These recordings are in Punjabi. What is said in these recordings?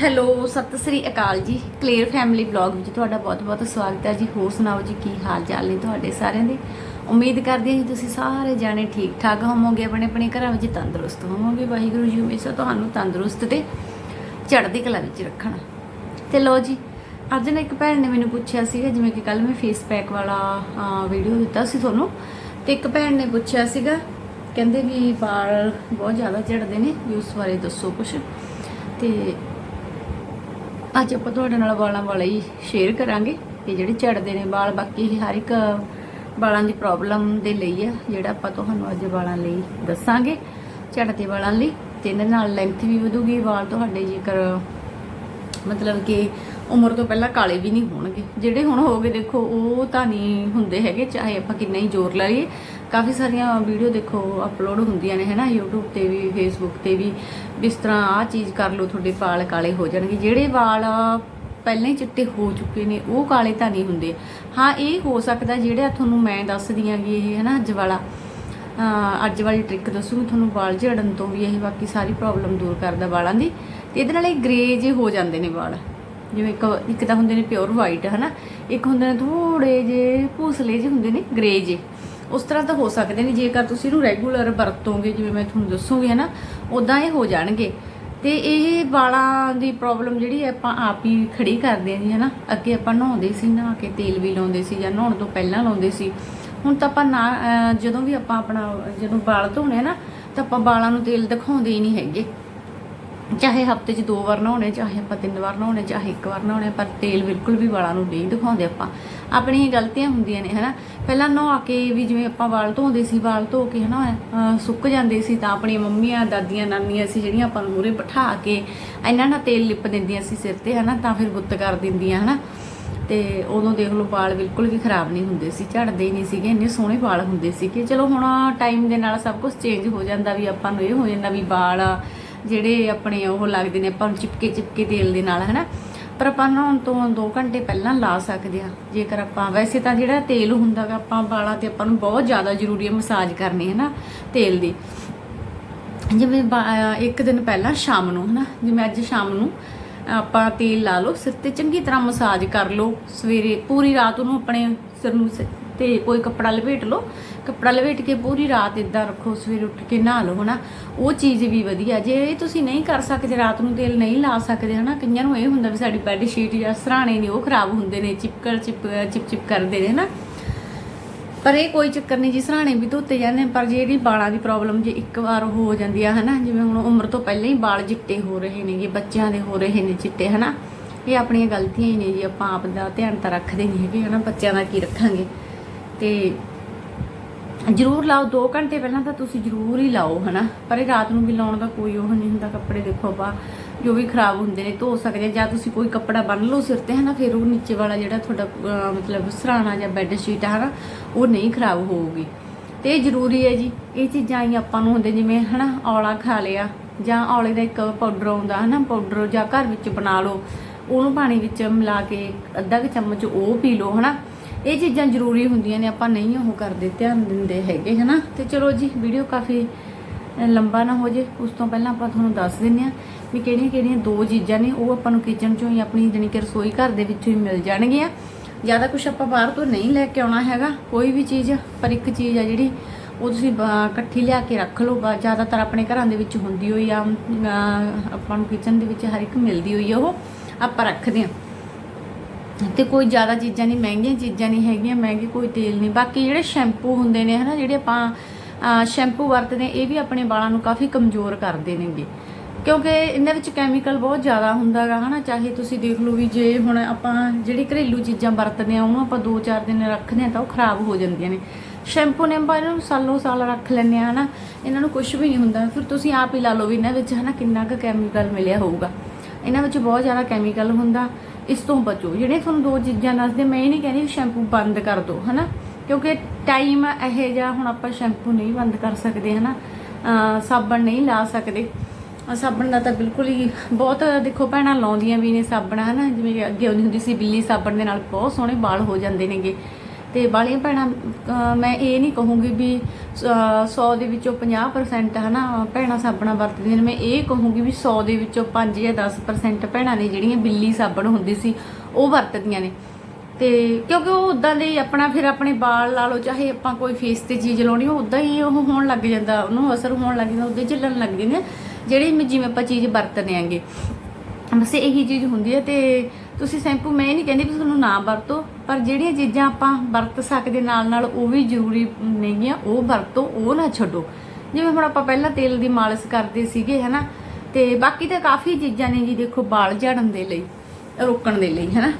ਹੈਲੋ, ਸਤਿ ਸ੍ਰੀ ਅਕਾਲ ਜੀ। ਕਲੀਅਰ ਫੈਮਿਲੀ ਵਲੌਗ ਵਿੱਚ ਤੁਹਾਡਾ ਬਹੁਤ-ਬਹੁਤ ਸਵਾਗਤ ਹੈ ਜੀ। ਹੋਰ ਸੁਣਾਓ ਜੀ, ਕੀ ਹਾਲ ਚਾਲ ਨੇ ਤੁਹਾਡੇ ਸਾਰਿਆਂ ਦੇ? ਉਮੀਦ ਕਰਦੇ ਹਾਂ ਜੀ ਤੁਸੀਂ ਸਾਰੇ ਜਾਣੇ ਠੀਕ ਠਾਕ ਹੋਵੋਗੇ ਆਪਣੇ ਆਪਣੇ ਘਰਾਂ ਵਿੱਚ ਤੰਦਰੁਸਤ ਹੋਵੋਗੇ। ਵਾਹਿਗੁਰੂ ਜੀ ਹਮੇਸ਼ਾ ਤੁਹਾਨੂੰ ਤੰਦਰੁਸਤ ਤੇ ਚੜ੍ਹਦੀ ਕਲਾ ਵਿੱਚ ਰੱਖਣ। ਤੇ ਲੋ ਜੀ, ਅੱਜ ਨਾ ਇੱਕ ਭੈਣ ਨੇ ਮੈਨੂੰ ਪੁੱਛਿਆ ਸੀਗਾ, ਜਿਵੇਂ ਕਿ ਕੱਲ ਮੈਂ ਫੇਸ ਪੈਕ ਵਾਲਾ ਵੀਡੀਓ ਦਿੱਤਾ ਸੀ ਤੁਹਾਨੂੰ। ਤੇ ਇੱਕ ਭੈਣ ਨੇ ਪੁੱਛਿਆ ਸੀਗਾ, ਕਹਿੰਦੇ ਵੀ ਵਾਲ ਬਹੁਤ ਜ਼ਿਆਦਾ ਝੜਦੇ ਨੇ, ਵੀ ਉਸ ਬਾਰੇ ਦੱਸੋ ਕੁਝ ਤੇ ਅੱਜ ਆਪਾਂ ਤੁਹਾਡੇ ਨਾਲ ਵਾਲਾਂ ਵਾਲੇ ਹੀ ਸ਼ੇਅਰ ਕਰਾਂਗੇ ਕਿ ਜਿਹੜੇ ਝੜਦੇ ਨੇ ਵਾਲ, ਬਾਕੀ ਹਰ ਇੱਕ ਵਾਲਾਂ ਦੀ ਪ੍ਰੋਬਲਮ ਦੇ ਲਈ ਆ, ਜਿਹੜਾ ਆਪਾਂ ਤੁਹਾਨੂੰ ਅੱਜ ਵਾਲਾਂ ਲਈ ਦੱਸਾਂਗੇ, ਝੜਦੇ ਵਾਲਾਂ ਲਈ। ਤੇ ਇਹਦੇ ਨਾਲ ਲੈਂਥ ਵੀ ਵਧੂਗੀ, ਵਾਲ ਤੁਹਾਡੇ ਜੇਕਰ ਮਤਲਬ ਕਿ ਉਮਰ ਤੋਂ ਪਹਿਲਾਂ ਕਾਲੇ ਵੀ ਨਹੀਂ ਹੋਣਗੇ। ਜਿਹੜੇ ਹੁਣ ਹੋ ਗਏ ਦੇਖੋ, ਉਹ ਤਾਂ ਨਹੀਂ ਹੁੰਦੇ ਹੈਗੇ, ਚਾਹੇ ਆਪਾਂ ਕਿੰਨਾ ਹੀ ਜ਼ੋਰ ਲਾਈਏ। ਕਾਫੀ ਸਾਰੀਆਂ ਵੀਡੀਓ ਦੇਖੋ ਅਪਲੋਡ ਹੁੰਦੀਆਂ ਨੇ, ਹੈਨਾ? YouTube ਤੇ ਵੀ, Facebook ਤੇ ਵੀ ਵੀ ਇਸ ਤਰ੍ਹਾਂ ਆਹ ਚੀਜ਼ ਕਰ ਲਓ, ਤੁਹਾਡੇ ਵਾਲ ਕਾਲੇ ਹੋ ਜਾਣਗੇ। ਜਿਹੜੇ ਵਾਲ ਪਹਿਲਾਂ ਹੀ ਚਿੱਟੇ ਹੋ ਚੁੱਕੇ ਨੇ, ਉਹ ਕਾਲੇ ਤਾਂ ਨਹੀਂ ਹੁੰਦੇ। ਹਾਂ, ਇਹ ਹੋ ਸਕਦਾ ਜਿਹੜਾ ਤੁਹਾਨੂੰ ਮੈਂ ਦੱਸਦੀ ਆਂਗੀ ਇਹ, ਹੈਨਾ, ਅੱਜ ਵਾਲਾ ਅੱਜ ਵਾਲੀ ਟ੍ਰਿਕ ਦੱਸੂਗੀ ਤੁਹਾਨੂੰ ਵਾਲ ਝੜਨ ਤੋਂ ਵੀ ਇਹ ਬਾਕੀ ਸਾਰੀ ਪ੍ਰੋਬਲਮ ਦੂਰ ਕਰਦਾ ਵਾਲਾਂ ਦੀ। ਤੇ ਇਹਦੇ ਨਾਲ ਇਹ ਗ੍ਰੇ ਜੇ ਹੋ ਜਾਂਦੇ ਨੇ ਵਾਲ। ਜਿਵੇਂ ਇੱਕ ਇੱਕ ਤਾਂ ਹੁੰਦੇ ਨੇ ਪਿਓਰ ਵਾਈਟ ਹਨਾ? ਇੱਕ ਹੁੰਦੇ ਨੇ ਥੋੜੇ ਜੇ ਭੂਸਲੇ ਜੇ ਹੁੰਦੇ ਨੇ ਗ੍ਰੇ ਜੇ ਉਸ ਤਰ੍ਹਾਂ ਤਾਂ ਹੋ ਸਕਦੇ ਨੇ, ਜੇਕਰ ਤੁਸੀਂ ਇਹਨੂੰ ਰੈਗੂਲਰ ਵਰਤੋਗੇ, ਜਿਵੇਂ ਮੈਂ ਤੁਹਾਨੂੰ ਦੱਸੂਗੀ ਨਾ ਉਦਾਂ ਇਹ ਹੋ ਜਾਣਗੇ। ਤੇ ਇਹ ਵਾਲਾਂ ਦੀ ਪ੍ਰੋਬਲਮ ਜਿਹੜੀ ਹੈ, ਆਪਾਂ ਆਪ ਹੀ ਖੜੀ ਕਰਦੇ ਆਂ ਜੀ ਨਾ ਅੱਗੇ ਆਪਾਂ ਨਹਾਉਂਦੇ ਸੀ, ਨਹਾ ਕੇ ਤੇਲ ਵੀ ਲਾਉਂਦੇ ਸੀ ਜਾਂ ਨਹਾਉਣ ਤੋਂ ਪਹਿਲਾਂ ਲਾਉਂਦੇ ਸੀ। ਹੁਣ ਤਾਂ ਆਪਾਂ ਨਾ ਜਦੋਂ ਵੀ ਆਪਾਂ ਆਪਣਾ, ਜਦੋਂ ਵਾਲ ਧੋਣੇ ਆ ਨਾ, ਤਾਂ ਆਪਾਂ ਵਾਲਾਂ ਨੂੰ ਤੇਲ ਦਿਖਾਉਂਦੇ ਹੀ ਨਹੀਂ ਹੈਗੇ। ਚਾਹੇ ਹਫ਼ਤੇ 'ਚ ਦੋ ਵਾਰ ਨਹਾਉਣੇ, ਚਾਹੇ ਆਪਾਂ ਤਿੰਨ ਵਾਰ ਨਹਾਉਣੇ, ਚਾਹੇ ਇੱਕ ਵਾਰ ਨਹਾਉਣੇ, ਪਰ ਤੇਲ ਬਿਲਕੁਲ ਵੀ ਵਾਲਾਂ ਨੂੰ ਨਹੀਂ ਦਿਖਾਉਂਦੇ ਆਪਾਂ। ਆਪਣੀਆਂ ਗਲਤੀਆਂ ਹੁੰਦੀਆਂ ਨੇ, ਹਨਾ? ਪਹਿਲਾਂ ਨਹਾ ਕੇ ਵੀ ਜਿਵੇਂ ਆਪਾਂ ਵਾਲ ਧੋਂਦੇ ਸੀ, ਵਾਲ ਧੋ ਕੇ, ਹਨਾ, ਅਹ, ਸੁੱਕ ਜਾਂਦੇ ਸੀ ਤਾਂ ਆਪਣੀਆਂ ਮੰਮੀਆਂ, ਦਾਦੀਆਂ, ਨਾਨੀਆਂ ਸੀ ਜਿਹੜੀਆਂ ਆਪਾਂ ਨੂੰ ਮੂਹਰੇ ਬਿਠਾ ਕੇ ਇਹਨਾਂ ਨਾਲ ਤੇਲ ਲਿਪ ਦਿੰਦੀਆਂ ਸੀ ਸਿਰ ਤੇ, ਹਨਾ, ਤਾਂ ਫਿਰ ਗੁੱਤ ਕਰ ਦਿੰਦੀਆਂ, ਹਨਾ? ਤੇ ਉਦੋਂ ਦੇਖ ਲਓ ਵਾਲ ਬਿਲਕੁਲ ਵੀ ਖਰਾਬ ਨਹੀਂ ਹੁੰਦੇ ਸੀ, ਝੜਦੇ ਹੀ ਨਹੀਂ ਸੀਗੇ, ਇੰਨੇ ਸੋਹਣੇ ਵਾਲ ਹੁੰਦੇ ਸੀ ਕਿ ਚਲੋ ਹੁਣ ਟਾਈਮ ਦੇ ਨਾਲ ਸਭ ਕੁਝ ਚੇਂਜ ਹੋ ਜਾਂਦਾ ਵੀ ਆਪਾਂ ਨੂੰ ਇਹ ਹੋ ਜਾਂਦਾ ਵੀ ਵਾਲ ਜਿਹੜੇ ਆਪਣੇ ਉਹ ਲੱਗਦੇ ਨੇ ਆਪਾਂ ਨੂੰ ਚਿਪਕੇ ਚਿਪਕੇ ਤੇਲ ਦੇ ਨਾਲ, ਹਨਾ? ਪਰ ਆਪਾਂ ਨਹਾਉਣ ਤੋਂ 2 ਘੰਟੇ ਪਹਿਲਾਂ ਲਾ ਸਕਦੇ ਆ ਜੇਕਰ ਆਪਾਂ, ਵੈਸੇ ਤਾਂ ਜਿਹੜਾ ਤੇਲ ਹੁੰਦਾ ਗਾ ਆਪਾਂ ਵਾਲਾਂ ਤੇ ਆਪਾਂ ਨੂੰ ਬਹੁਤ ਜ਼ਿਆਦਾ ਜ਼ਰੂਰੀ ਹੈ ਮਸਾਜ ਕਰਨੀ, ਹੈ ਨਾ, ਤੇਲ ਦੀ। ਜਿਵੇਂ ਬਾ- ਇੱਕ ਦਿਨ ਪਹਿਲਾਂ ਸ਼ਾਮ ਨੂੰ, ਹਨਾ, ਜਿਵੇਂ ਅੱਜ ਸ਼ਾਮ ਨੂੰ ਆਪਾਂ ਤੇਲ ਲਾ ਲਓ, ਸਿਰ ਤੇ ਚੰਗੀ ਤਰ੍ਹਾਂ ਮਸਾਜ ਕਰ ਲਓ। ਸਵੇਰੇ ਪੂਰੀ ਰਾਤ ਨੂੰ ਆਪਣੇ ਸਿਰ ਨੂੰ ਤੇ ਕੋਈ ਕੱਪੜਾ ਲਪੇਟ ਲਓ ਕੱਪੜਾ ਲਪੇਟ ਕੇ ਪੂਰੀ ਰਾਤ ਇਦਾਂ ਰੱਖੋ, ਸਵੇਰੇ ਉੱਠ ਕੇ ਨਹਾ ਲਓ, ਹਨਾ? ਉਹ ਚੀਜ਼ ਵੀ ਵਧੀਆ। ਜੇ ਇਹ ਤੁਸੀਂ ਨਹੀਂ ਕਰ ਸਕਦੇ, ਰਾਤ ਨੂੰ ਤੇਲ ਨਹੀਂ ਲਾ ਸਕਦੇ, ਹਨਾ? ਕਈਆਂ ਨੂੰ ਇਹ ਹੁੰਦਾ ਵੀ ਸਾਡੀ ਬੈੱਡ ਸ਼ੀਟ ਜਾਂ ਸਰਾਣੇ ਨੇ ਉਹ ਖਰਾਬ ਹੁੰਦੇ ਨੇ, ਚਿਪਕਲ ਚਿਪ ਚਿਪ ਚਿਪ ਕਰਦੇ ਨੇ, ਹਨਾ? ਪਰ ਇਹ ਕੋਈ ਚੱਕਰ ਨਹੀਂ ਜੀ, ਸਰਾਣੇ ਵੀ ਧੋਤੇ ਜਾਂਦੇ ਪਰ ਜੇ ਇਹਦੀ ਵਾਲਾਂ ਦੀ ਪ੍ਰੋਬਲਮ ਜੇ ਇੱਕ ਵਾਰ ਹੋ ਜਾਂਦੀ ਆ, ਹਨਾ? ਜਿਵੇਂ ਹੁਣ ਉਮਰ ਤੋਂ ਪਹਿਲਾਂ ਹੀ ਵਾਲ ਚਿੱਟੇ ਹੋ ਰਹੇ ਨੇਗੇ ਬੱਚਿਆਂ ਦੇ ਹੋ ਰਹੇ ਨੇ ਚਿੱਟੇ, ਹਨਾ? ਇਹ ਆਪਣੀਆਂ ਗਲਤੀਆਂ ਹੀ ਨੇ ਜੀ, ਆਪਾਂ ਆਪ ਦਾ ਧਿਆਨ ਤਾਂ ਰੱਖਦੇ ਨਹੀਂ ਹੈਗੇ, ਹਨਾ? ਬੱਚਿਆਂ ਦਾ ਕੀ ਰੱਖਾਂਗੇ? ਤੇ ਜ਼ਰੂਰ ਲਾਓ 2 ਘੰਟੇ ਪਹਿਲਾਂ ਤਾਂ ਤੁਸੀਂ ਜ਼ਰੂਰ ਹੀ ਲਾਓ, ਹਨਾ? ਪਰ ਇਹ ਰਾਤ ਨੂੰ ਵੀ ਲਾਉਣ ਦਾ ਕੋਈ ਉਹ ਨਹੀਂ ਹੁੰਦਾ, ਕੱਪੜੇ ਦੇਖੋ ਆਪਾਂ, ਜੋ ਵੀ ਖਰਾਬ ਹੁੰਦੇ ਨੇ, ਧੋ ਸਕਦੇ ਜਾਂ ਤੁਸੀਂ ਕੋਈ ਕੱਪੜਾ ਬੰਨ ਲਓ ਸਿਰ ਤੇ, ਹਨਾ, ਫਿਰ ਉਹ ਨੀਚੇ ਵਾਲਾ ਜਿਹੜਾ ਤੁਹਾਡਾ ਮਤਲਬ ਸਰਾਣਾ ਜਾਂ ਬੈੱਡ ਸ਼ੀਟ ਆ, ਹਨਾ, ਉਹ ਨਹੀਂ ਖਰਾਬ ਹੋਊਗੀ। ਤੇ ਇਹ ਜ਼ਰੂਰੀ ਹੈ ਜੀ, ਇਹ ਚੀਜ਼ਾਂ ਹੀ ਆਪਾਂ ਨੂੰ ਹੁੰਦੇ, ਜਿਵੇਂ, ਹਨਾ, ਔਲਾ ਖਾ ਲਿਆ, ਜਾਂ ਔਲੇ ਦਾ ਇੱਕ ਪਾਊਡਰ ਆਉਂਦਾ, ਹਨਾ ਪਾਊਡਰ ਜਾਂ ਘਰ ਵਿੱਚ ਬਣਾ ਲਓ, ਉਹਨੂੰ ਪਾਣੀ ਵਿੱਚ ਮਿਲਾ ਕੇ ਅੱਧਾ ਕੁ ਚਮਚ ਉਹ ਪੀ ਲਓ, ਹਨਾ। ਇਹ ਚੀਜ਼ਾਂ ਜ਼ਰੂਰੀ ਹੁੰਦੀਆਂ ਨੇ, ਆਪਾਂ ਨਹੀਂ ਉਹ ਕਰਦੇ, ਧਿਆਨ ਦਿੰਦੇ ਹੈਗੇ, ਹਨਾ? ਤੇ ਚਲੋ ਜੀ, ਵੀਡੀਓ ਕਾਫੀ ਲੰਬਾ ਨਾ ਹੋ ਜੇ, ਉਸ ਤੋਂ ਪਹਿਲਾਂ ਆਪਾਂ ਤੁਹਾਨੂੰ ਦੱਸ ਦਿੰਨੇ ਆ ਵੀ ਕਿਹੜੀਆਂ ਕਿਹੜੀਆਂ ਦੋ ਚੀਜ਼ਾਂ ਨੇ, ਉਹ ਆਪਾਂ ਨੂੰ ਕਿਚਨ ਚੋਂ ਹੀ ਆਪਣੀ ਜਾਣੀ ਕਿ ਰਸੋਈ ਘਰ ਦੇ ਵਿੱਚੋਂ ਹੀ ਮਿਲ ਜਾਣਗੀਆਂ। ਜ਼ਿਆਦਾ ਕੁਝ ਆਪਾਂ ਬਾਹਰ ਤੋਂ ਨਹੀਂ ਲੈ ਕੇ ਆਉਣਾ ਹੈਗਾ, ਕੋਈ ਵੀ ਚੀਜ਼, ਪਰ ਇੱਕ ਚੀਜ਼ ਆ ਜਿਹੜੀ, ਉਹ ਤੁਸੀਂ ਬ- ਇਕੱਠੀ ਲਿਆ ਕੇ ਰੱਖ ਲਓ ਜ਼ਿਆਦਾਤਰ ਆਪਣੇ ਘਰਾਂ ਦੇ ਵਿੱਚ ਹੁੰਦੀ ਹੋਈ ਆ ਆਪਾਂ ਨੂੰ ਕਿਚਨ ਦੇ ਵਿੱਚ ਹਰ ਇੱਕ ਮਿਲਦੀ ਹੋਈ ਆ ਉਹ, ਆਪਾਂ ਰੱਖਦੇ ਆ ਤੇ ਕੋਈ ਜ਼ਿਆਦਾ ਚੀਜ਼ਾਂ ਨਹੀਂ ਮਹਿੰਗੀਆਂ ਚੀਜ਼ਾਂ ਨਹੀਂ ਹੈਗੀਆਂ ਮਹਿੰਗੇ ਕੋਈ ਤੇਲ ਨਹੀਂ। ਬਾਕੀ ਜਿਹੜੇ ਸ਼ੈਂਪੂ ਹੁੰਦੇ ਨੇ ਹਨਾ ਜਿਹੜੇ ਆਪਾਂ ਸ਼ੈਂਪੂ ਵਰਤਦੇ ਹਾਂ, ਇਹ ਵੀ ਆਪਣੇ ਵਾਲਾਂ ਨੂੰ ਕਾਫੀ ਕਮਜ਼ੋਰ ਕਰਦੇ ਨੇਗੇ। ਕਿਉਂਕਿ ਇਹਨਾਂ ਵਿੱਚ ਕੈਮੀਕਲ ਬਹੁਤ ਜ਼ਿਆਦਾ ਹੁੰਦਾਗਾ ਹਨਾ ਚਾਹੇ ਤੁਸੀਂ ਦੇਖ ਲਓ ਵੀ ਜੇ ਹੁਣ ਆਪਾਂ ਜਿਹੜੀ ਘਰੇਲੂ ਚੀਜ਼ਾਂ ਵਰਤਦੇ ਆ ਉਹਨੂੰ ਆਪਾਂ 2-4 ਦਿਨ ਰੱਖਦੇ ਆ ਤਾਂ ਉਹ ਖਰਾਬ ਹੋ ਜਾਂਦੀਆਂ ਨੇ। ਸ਼ੈਂਪੂ ਨੇ ਆਪਾਂ ਇਹਨਾਂ ਨੂੰ ਸਾਲੋਂ ਸਾਲ ਰੱਖ ਲੈਂਦੇ ਆ ਹਨਾ ਇਹਨਾਂ ਨੂੰ ਕੁਝ ਵੀ ਨਹੀਂ ਹੁੰਦਾ। ਫਿਰ ਤੁਸੀਂ ਆਪ ਹੀ ਲਾ ਲਓ ਵੀ ਇਹਨਾਂ ਵਿੱਚ ਹਨਾ ਕਿੰਨਾ ਕੁ ਕੈਮੀਕਲ ਮਿਲਿਆ ਹੋਊਗਾ। ਇਹਨਾਂ ਵਿੱਚ ਬਹੁਤ ਜ਼ਿਆਦਾ ਕੈਮੀਕਲ ਹੁੰਦਾ। ਇਸ ਤੋਂ ਬਚੋ। ਜਿਹੜੇ ਤੁਹਾਨੂੰ ਦੋ ਚੀਜ਼ਾਂ ਦੱਸਦੇ, ਮੈਂ ਇਹ ਨਹੀਂ ਕਹਿੰਦੀ ਵੀ ਸ਼ੈਂਪੂ ਬੰਦ ਕਰ ਦਿਓ ਹਨਾ? ਕਿਉਂਕਿ ਟਾਈਮ ਇਹ ਜਿਹਾ ਹੁਣ ਆਪਾਂ ਸ਼ੈਂਪੂ ਨਹੀਂ ਬੰਦ ਕਰ ਸਕਦੇ, ਹਨਾ? ਅਹ ਸਾਬਣ ਨਹੀਂ ਲਾ ਸਕਦੇ। ਸਾਬਣ ਦਾ ਤਾਂ ਬਿਲਕੁਲ ਹੀ ਬਹੁਤ, ਦੇਖੋ, ਭੈਣਾਂ ਲਾਉਂਦੀਆਂ ਵੀ ਨੇ ਸਾਬਣ, ਹਨਾ? ਜਿਵੇਂ ਅੱਗੇ ਹੁੰਦੀ ਹੁੰਦੀ ਸੀ ਬਿੱਲੀ ਸਾਬਣ ਦੇ ਨਾਲ ਬਹੁਤ ਸੋਹਣੇ ਵਾਲ ਹੋ ਜਾਂਦੇ ਨੇਗੇ। ਤੇ ਵਾਲੀਆਂ ਭੈਣਾਂ ਮੈਂ ਇਹ ਨਹੀਂ ਕਹੂੰਗੀ ਵੀ 100 ਦੇ ਵਿੱਚੋਂ 50% ਹਨਾ, ਭੈਣਾਂ ਸਾਬਣਾ ਵਰਤਦੀਆਂ ਨੇ। ਮੈਂ ਇਹ ਕਹੂੰਗੀ ਵੀ 100 ਦੇ ਵਿੱਚੋਂ 5 ਜਾਂ 10% ਭੈਣਾਂ ਨੇ ਜਿਹੜੀਆਂ ਬਿੱਲੀ ਸਾਬਣ ਹੁੰਦੀ ਸੀ, ਉਹ ਵਰਤਦੀਆਂ ਨੇ। ਤੇ ਕਿਉਂਕਿ ਉਹ ਉਦਾਂ ਦੇ ਹੀ ਆਪਣਾ ਫਿਰ ਆਪਣੇ ਵਾਲ ਲਾ ਲਓ, ਚਾਹੇ ਆਪਾਂ ਕੋਈ ਫੇਸ ਤੇ ਚੀਜ਼ ਲਾਉਣੀ, ਉਹ ਉਦਾਂ ਹੀ ਉਹ ਹੋਣ ਲੱਗ ਜਾਂਦਾ, ਉਹਨੂੰ ਅਸਰ ਹੋਣ ਲੱਗ ਜਾਂਦਾ ਉਦਾਂ ਹੀ ਚੱਲਣ ਲੱਗ ਜਾਂਦੇ ਆ, ਜਿਹੜੀ ਜਿਵੇਂ ਆਪਾਂ ਚੀਜ਼ ਵਰਤਦੇ ਆਂਗੇ। ਬਸ ਇਹੀ ਚੀਜ਼ ਹੁੰਦੀ ਹੈ ਤੇ ਤੁਸੀਂ ਸ਼ੈਂਪੂ ਮੈਂ ਇਹ ਨਹੀਂ ਕਹਿੰਦੀ ਵੀ ਤੁਹਾਨੂੰ ਨਾ ਵਰਤੋ, ਪਰ ਜਿਹੜੀਆਂ ਚੀਜ਼ਾਂ ਆਪਾਂ ਵਰਤ ਸਕਦੇ ਨਾਲ ਨਾਲ ਉਹ ਵੀ ਜ਼ਰੂਰੀ ਨੇਗੀਆਂ, ਉਹ ਵਰਤੋ, ਉਹ ਨਾ ਛੱਡੋ। ਜਿਵੇਂ ਹੁਣ ਆਪਾਂ ਪਹਿਲਾਂ ਤੇਲ ਦੀ ਮਾਲਿਸ਼ ਕਰਦੇ ਸੀਗੇ, ਹਨਾ? ਤੇ ਬਾਕੀ ਤਾਂ ਕਾਫੀ ਚੀਜ਼ਾਂ ਨੇ ਜੀ, ਦੇਖੋ ਵਾਲ ਝੜਨ ਦੇ ਲਈ, ਰੋਕਣ ਦੇ ਲਈ, ਹਨਾ?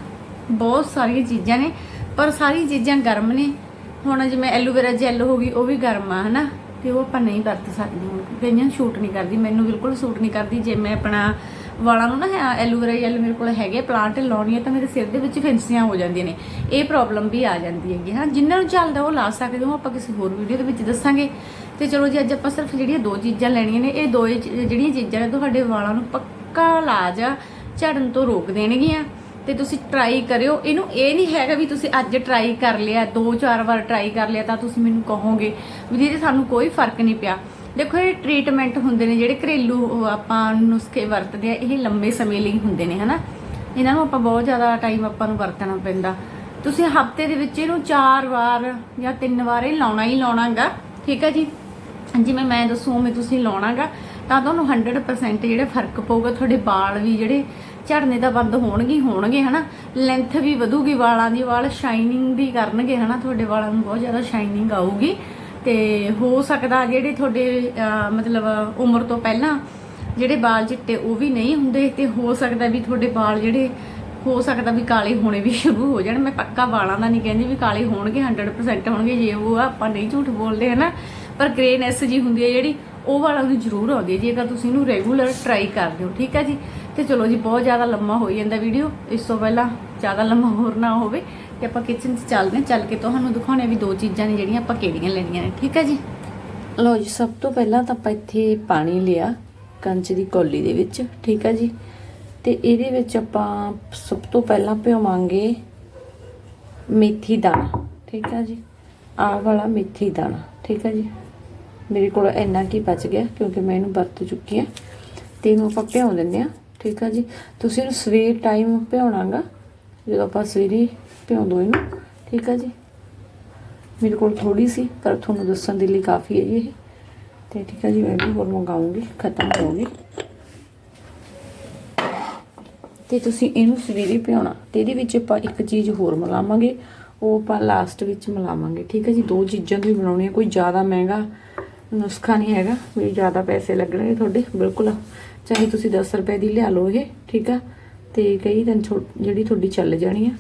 ਬਹੁਤ ਸਾਰੀਆਂ ਚੀਜ਼ਾਂ ਨੇ, ਪਰ ਸਾਰੀ ਚੀਜ਼ਾਂ ਗਰਮ ਨੇ। ਹੁਣ ਜਿਵੇਂ ਐਲੋਵੇਰਾ ਜੈਲ ਹੋ ਗਈ, ਉਹ ਵੀ ਗਰਮ ਆ, ਹਨਾ? ਤੇ ਉਹ ਆਪਾਂ ਨਹੀਂ ਵਰਤ ਸਕਦੇ ਹੁਣ, ਕਈਆਂ ਨੂੰ ਸ਼ੂਟ ਨਹੀਂ ਕਰਦੀ, ਮੈਨੂੰ ਬਿਲਕੁਲ ਸ਼ੂਟ ਨਹੀਂ ਕਰਦੀ, ਜੇ ਮੈਂ ਆਪਣਾ ਵਾਲਾਂ ਨੂੰ ਨਾ ਐਲੋਵੇਰਾ ਜੈਲ ਮੇਰੇ ਕੋਲ ਹੈਗੇ ਪਲਾਂਟ ਲਾਉਣੀ ਹੈ ਤਾਂ ਮੇਰੇ ਸਿਰ ਦੇ ਵਿੱਚ ਫਿੰਸੀਆਂ ਹੋ ਜਾਂਦੀਆਂ ਨੇ। ਇਹ ਪ੍ਰੋਬਲਮ ਵੀ ਆ ਜਾਂਦੀ ਹੈਗੀ, ਹਾਂ। ਜਿਨ੍ਹਾਂ ਨੂੰ ਚੱਲਦਾ ਉਹ ਲਾ ਸਕਦੇ ਹੋ ਆਪਾਂ ਕਿਸੇ ਹੋਰ ਵੀਡੀਓ ਦੇ ਵਿੱਚ ਦੱਸਾਂਗੇ। ਤੇ ਚਲੋ ਜੀ, ਅੱਜ ਆਪਾਂ ਸਿਰਫ ਜਿਹੜੀਆਂ ਦੋ ਚੀਜ਼ਾਂ ਲੈਣੀਆਂ ਨੇ, ਇਹ ਦੋ ਜਿਹੜੀਆਂ ਚੀਜ਼ਾਂ ਨੇ, ਤੁਹਾਡੇ ਵਾਲਾਂ ਨੂੰ ਪੱਕਾ ਇਲਾਜ ਆ, ਝੜਨ ਤੋਂ ਰੋਕ ਦੇਣਗੀਆਂ। ਤੇ ਤੁਸੀਂ ਟਰਾਈ ਕਰਿਓ। ਇਹਨੂੰ ਇਹ ਨਹੀਂ ਹੈਗਾ ਵੀ ਤੁਸੀਂ ਅੱਜ ਟਰਾਈ ਕਰ ਲਿਆ, ਦੋ ਚਾਰ ਵਾਰ ਟਰਾਈ ਕਰ ਲਿਆ ਤਾਂ ਤੁਸੀਂ ਮੈਨੂੰ ਕਹੋਗੇ ਵੀ ਦੀਦੀ, ਸਾਨੂੰ ਕੋਈ ਫ਼ਰਕ ਨਹੀਂ ਪਿਆ। ਦੇਖੋ, ਇਹ ਟ੍ਰੀਟਮੈਂਟ ਹੁੰਦੇ ਨੇ ਜਿਹੜੇ ਘਰੇਲੂ ਆਪਾਂ ਨੁਸਖੇ ਵਰਤਦੇ ਆ, ਇਹ ਲੰਬੇ ਸਮੇਂ ਲਈ ਹੁੰਦੇ ਨੇ, ਹਨਾ? ਇਹਨਾਂ ਨੂੰ ਆਪਾਂ ਬਹੁਤ ਜ਼ਿਆਦਾ ਟਾਈਮ ਆਪਾਂ ਨੂੰ ਵਰਤਣਾ ਪੈਂਦਾ। ਤੁਸੀਂ ਹਫ਼ਤੇ ਦੇ ਵਿੱਚ ਇਹਨੂੰ ਚਾਰ ਵਾਰ ਜਾਂ ਤਿੰਨ ਵਾਰ ਇਹ ਲਾਉਣਾ ਹੀ ਲਾਉਣਾਗਾ, ਠੀਕ ਹੈ ਜੀ? ਜਿਵੇਂ ਮੈਂ ਦੱਸੂ ਮੈਂ ਤੁਸੀਂ ਲਾਉਣਾਗਾ, ਤਾਂ ਤੁਹਾਨੂੰ 100% ਜਿਹੜੇ ਫ਼ਰਕ ਪਊਗਾ, ਤੁਹਾਡੇ ਵਾਲ ਵੀ ਜਿਹੜੇ ਝੜਨੇ ਦਾ ਬੰਦ ਹੋਣਗੇ ਹੀ ਹੋਣਗੇ, ਹਨਾ? ਲੈਂਥ ਵੀ ਵਧੂਗੀ, ਵਾਲਾਂ ਦੀ ਵਾਲ ਸ਼ਾਈਨਿੰਗ ਵੀ ਕਰਨਗੇ, ਹਨਾ? ਤੁਹਾਡੇ ਵਾਲਾਂ ਨੂੰ ਬਹੁਤ ਜ਼ਿਆਦਾ ਸ਼ਾਈਨਿੰਗ ਆਊਗੀ। ਤੇ ਹੋ ਸਕਦਾ ਜਿਹੜੇ ਤੁਹਾਡੇ ਮਤਲਬ ਉਮਰ ਤੋਂ ਪਹਿਲਾਂ ਜਿਹੜੇ ਵਾਲ ਚਿੱਟੇ ਉਹ ਵੀ ਨਹੀਂ ਹੁੰਦੇ ਤੇ ਹੋ ਸਕਦਾ ਵੀ ਤੁਹਾਡੇ ਵਾਲ ਜਿਹੜੇ ਹੋ ਸਕਦਾ ਵੀ ਕਾਲੇ ਹੋਣੇ ਵੀ ਸ਼ੁਰੂ ਹੋ ਜਾਣ। ਮੈਂ ਪੱਕਾ ਵਾਲਾਂ ਦਾ ਨਹੀਂ ਕਹਿੰਦੀ ਵੀ ਕਾਲੇ ਹੋਣਗੇ 100% ਹੋਣਗੇ ਜੇ ਉਹ ਆ, ਆਪਾਂ ਨਹੀਂ ਝੂਠ ਬੋਲਦੇ ਹਨਾ? ਪਰ ਗ੍ਰੇਨੈਸ ਜੀ ਹੁੰਦੀ ਹੈ ਜਿਹੜੀ ਉਹ ਵਾਲਾਂ ਨੂੰ ਜ਼ਰੂਰ ਆਉਂਦੀ ਹੈ। ਜੇਕਰ ਤੁਸੀਂ ਇਹਨੂੰ ਰੈਗੂਲਰ ਟਰਾਈ ਕਰਦੇ ਹੋ ਠੀਕ ਹੈ ਜੀ? ਤੇ ਚਲੋ ਜੀ ਬਹੁਤ ਜ਼ਿਆਦਾ ਲੰਮਾ ਹੋ ਜਾਂਦਾ ਵੀਡੀਓ ਇਸ ਤੋਂ ਪਹਿਲਾਂ ਜ਼ਿਆਦਾ ਲੰਮਾ ਹੋਰ ਨਾ ਹੋਵੇ ਤੇ ਆਪਾਂ ਕਿਚਨ 'ਚ ਚੱਲਦੇ ਹਾਂ। ਚੱਲ ਕੇ ਤੁਹਾਨੂੰ ਦਿਖਾਉਣੇ ਵੀ ਦੋ ਚੀਜ਼ਾਂ ਨੇ ਜਿਹੜੀਆਂ ਆਪਾਂ ਕਿਹੜੀਆਂ ਲੈਣੀਆਂ ਨੇ। ਠੀਕ ਹੈ ਜੀ? ਲਓ ਜੀ, ਸਭ ਤੋਂ ਪਹਿਲਾਂ ਤਾਂ ਆਪਾਂ ਇੱਥੇ ਪਾਣੀ ਲਿਆ ਕੰਚ ਦੀ ਕੌਲੀ ਦੇ ਵਿੱਚ। ਠੀਕ ਹੈ ਜੀ? ਤੇ ਇਹਦੇ ਵਿੱਚ ਆਪਾਂ ਸਭ ਤੋਂ ਪਹਿਲਾਂ ਭਿਓਵਾਂਗੇ ਮੇਥੀ ਦਾਣਾ। ਠੀਕ ਹੈ ਜੀ? ਆਹ ਵਾਲਾ ਮੇਥੀ ਦਾਣਾ। ਠੀਕ ਹੈ ਜੀ? ਮੇਰੇ ਕੋਲ ਇੰਨਾ ਕੀ ਬਚ ਗਿਆ ਕਿਉਂਕਿ ਮੈਂ ਇਹਨੂੰ ਵਰਤ ਚੁੱਕੀ ਹਾਂ। ਤੇ ਇਹਨੂੰ ਆਪਾਂ ਭਿਉਂ ਦਿੰਦੇ ਆ ਠੀਕ ਆ ਜੀ? ਤੁਸੀਂ ਇਹਨੂੰ ਸਵੇਰ ਟਾਈਮ ਭਿਉਣਾਗਾ। ਜਦੋਂ ਆਪਾਂ ਸਵੇਰੇ ਭਿਉਂ ਦੋ ਇਹਨੂੰ ਠੀਕ ਹੈ ਜੀ? ਮੇਰੇ ਕੋਲ ਥੋੜੀ ਸੀ, ਪਰ ਤੁਹਾਨੂੰ ਦੱਸਣ ਦੇ ਲਈ ਕਾਫੀ ਹੈ ਜੀ ਇਹ। ਤੇ ਠੀਕ ਹੈ ਜੀ, ਮੈਂ ਵੀ ਹੋਰ ਮੰਗਾਉਂਗੀ, ਖਤਮ ਹੋ ਗਈ ਤੇ ਤੁਸੀਂ ਇਹਨੂੰ ਸਵੇਰੇ ਭਿਉਣਾ, ਤੇ ਇਹਦੇ ਵਿੱਚ ਆਪਾਂ ਇੱਕ ਚੀਜ਼ ਹੋਰ ਮਿਲਾਵਾਂਗੇ, ਉਹ ਆਪਾਂ ਲਾਸਟ ਵਿੱਚ ਮਿਲਾਵਾਂਗੇ, ਠੀਕ ਹੈ ਜੀ? ਦੋ ਚੀਜ਼ਾਂ ਤੁਸੀਂ ਬਣਾਉਣੀਆਂ, ਕੋਈ ਜ਼ਿਆਦਾ ਮਹਿੰਗਾ ਨੁਸਖਾ ਨਹੀਂ ਹੈਗਾ ਵੀ ਜ਼ਿਆਦਾ ਪੈਸੇ ਲੱਗਣਗੇ ਤੁਹਾਡੇ, ਬਿਲਕੁਲ। ਚਾਹੇ ਤੁਸੀਂ 10 ਰੁਪਏ ਦੀ ਲਿਆ ਲਓ ਇਹ, ਠੀਕ ਆ? ਤੇ ਕਈ ਦਿਨ ਛੋ- ਜਿਹੜੀ ਤੁਹਾਡੀ ਚੱਲ ਜਾਣੀ ਆ,